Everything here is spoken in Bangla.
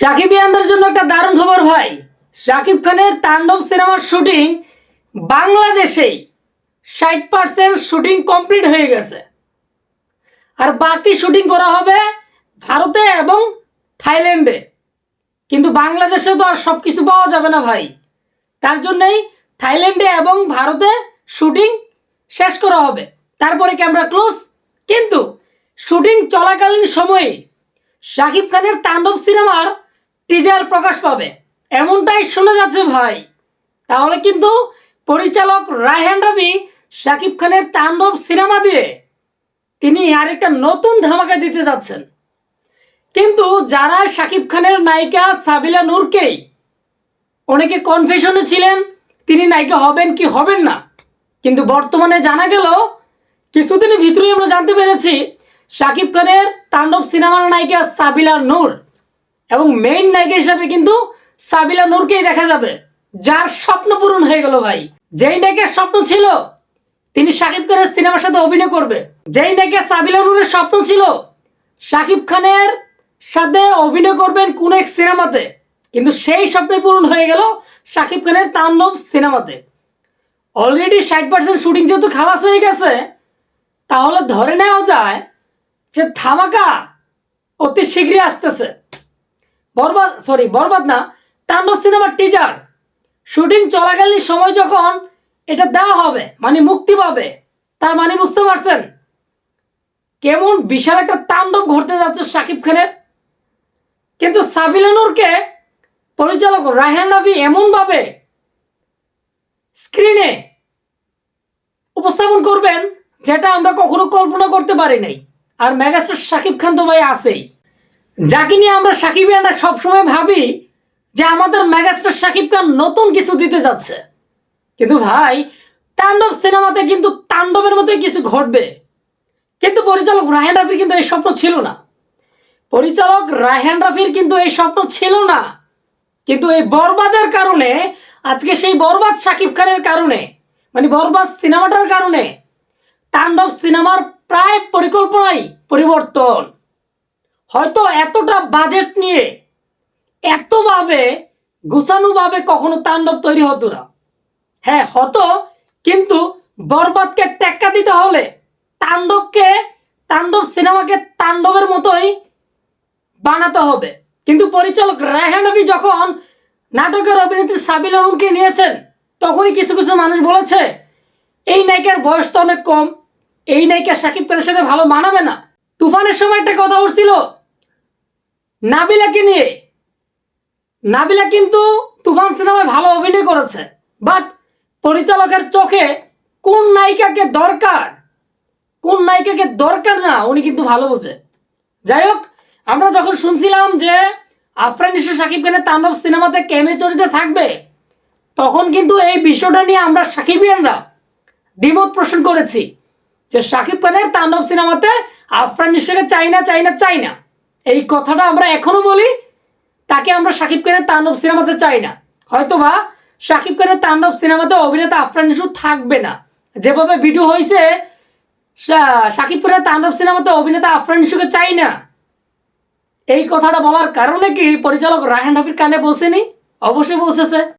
শাকিব ইয়ানদের জন্য একটা দারুণ খবর ভাই। শাকিব খানের তাণ্ডব সিনেমার শুটিং বাংলাদেশেই ষাট পার্সেন্ট শুটিং কমপ্লিট হয়ে গেছে। আর বাকি শুটিং করা হবে ভারতে এবং থাইল্যান্ডে। কিন্তু বাংলাদেশে তো আর সব কিছু পাওয়া যাবে না ভাই। তার জন্যই থাইল্যান্ডে এবং ভারতে শুটিং শেষ করা হবে। তারপরে ক্যামেরা ক্লোজ। কিন্তু শুটিং চলাকালীন সময়ে শাকিব খানের তাণ্ডব সিনেমার টিজার প্রকাশ পাবে। এমনটাই শোনা যাচ্ছে ভাই। তাহলে কিন্তু পরিচালক রায়হান রবি, শাকিব খানের তাণ্ডব সিনেমা দিয়ে তিনি আরেকটা নতুন ধামাকা দিতে যাচ্ছেন। কিন্তু যারা শাকিব খানের নায়িকা সাবিলা নূরকেই অনেকে কনফিউশনে ছিলেন, তিনি নায়িকা হবেন কি হবেন না। কিন্তু বর্তমানে জানা গেল কিছুদিনের ভিতরেই আমরা জানতে পেরেছি, শাকিব খানের তাণ্ডব সিনেমার নায়িকা সাবিলা নূর এবং মেইন নায়িকা হিসাবে কিন্তু সাবিলা নূরকেই দেখা যাবে, যার স্বপ্ন পূরণ হয়ে গেল ভাই। যেই নায়িকার স্বপ্ন ছিল, তিনি শাকিব খানের সিনেমার সাথে অভিনয় করবে। যেই নায়িকা সাবিলা নূরের স্বপ্ন ছিল, শাকিব খানের সাথে অভিনয় করবেন কোন এক সিনেমাতে। কিন্তু সেই স্বপ্নে পূরণ হয়ে গেল শাকিব খানের তাণ্ডব সিনেমাতে। অলরেডি ষাট পার্সেন্ট শুটিং যেহেতু খালাস হয়ে গেছে, তাহলে ধরে নেওয়া যায় যে থামাকা অতি শীঘ্রই আসতেছে। বরবাদ সরি বরবাদ না, তাণ্ডব সিনেমার টিজার শুটিং চলাকালীন সময় যখন এটা দেওয়া হবে মানে মুক্তি পাবে, তার মানে বুঝতে পারছেন? কেমন বিশাল একটা তাণ্ডব ঘটতে যাচ্ছে শাকিব খানের। কিন্তু সাবিলানুরকে পরিচালক রায়হান রাফি এমনভাবে স্ক্রিনে উপস্থাপন করবেন, যেটা আমরা কখনো কল্পনা করতে পারি নাই। আর মেগাস্টার শাকিব খান তো ভাই আছেই। যাকে নিয়ে আমরা সাকিবিয়ানরা সবসময় ভাবি যে আমাদের মেগাস্টার শাকিব খান নতুন কিছু দিতে যাচ্ছে। কিন্তু ভাই, তাণ্ডব সিনেমাতে কিন্তু তাণ্ডবের মতোই কিছু ঘটবে। কিন্তু পরিচালক রায়হান রাফির কিন্তু এই স্বপ্ন ছিল না। পরিচালক রায়হান রাফির কিন্তু এই স্বপ্ন ছিল না। কিন্তু এই বরবাদের কারণে, আজকে সেই বরবাদ শাকিব খানের কারণে মানে বরবাদ সিনেমাটার কারণে, তাণ্ডব সিনেমার প্রায় পরিকল্পনাই পরিবর্তন। হয়তো এতটা বাজেট নিয়ে এতভাবে গোছানোভাবে কখনো তাণ্ডব তৈরি হতো না। হ্যাঁ হতো, কিন্তু বরবাদকে টেক্কা দিতে হলে তাণ্ডবকে, তাণ্ডব সিনেমাকে তাণ্ডবের মতোই বানাতে হবে। কিন্তু পরিচালক রায়হান রবি যখন নাটকের অভিনেত্রী সাবিল আলমকে নিয়েছেন, তখনই কিছু কিছু মানুষ বলেছে, এই নায়িকার বয়স তো অনেক কম, এই নায়িকা সাকিব খানের সাথে ভালো মানাবে না। তুফানের সময় একটা কথা উঠছিল নাবিলাকে নিয়ে? নাবিলা কিন্তু তুফান সিনেমায় ভালো অভিনয় করেছে। বাট পরিচালকের চোখে কোন নায়িকাকে দরকার? কোন নায়িকাকে দরকার না, উনি কিন্তু ভালো বোঝে। যাই হোক, আমরা যখন শুনছিলাম যে আফরান ইস্যু সাকিব খানের তাণ্ডব সিনেমাতে কেমে চরিত্রে থাকবে, তখন কিন্তু এই বিষয়টা নিয়ে আমরা সাকিবিয়ানরা দ্বিমত পোষণ করেছি যে সাকিব খানের তাণ্ডব সিনেমাতে আফরান ইস্যুকে চাই না চাই না চাই না। এই কথাটা আমরা এখনও বলি, তাকে আমরা সাকিব খানের তাণ্ডব সিনেমাতে চাই না। হয়তোবা সাকিব খানের তাণ্ডব সিনেমাতে অভিনেতা আফরান ইস্যু থাকবে না। যেভাবে ভিডিও হয়েছে সাকিব খানের তাণ্ডব সিনেমাতে অভিনেতা আফরান ইস্যুকে চাই না। এই কথাটা বলার কারণে কি পরিচালক রায়হান হাফির কানে পৌঁছেনি অবশ্যই পৌঁছেছে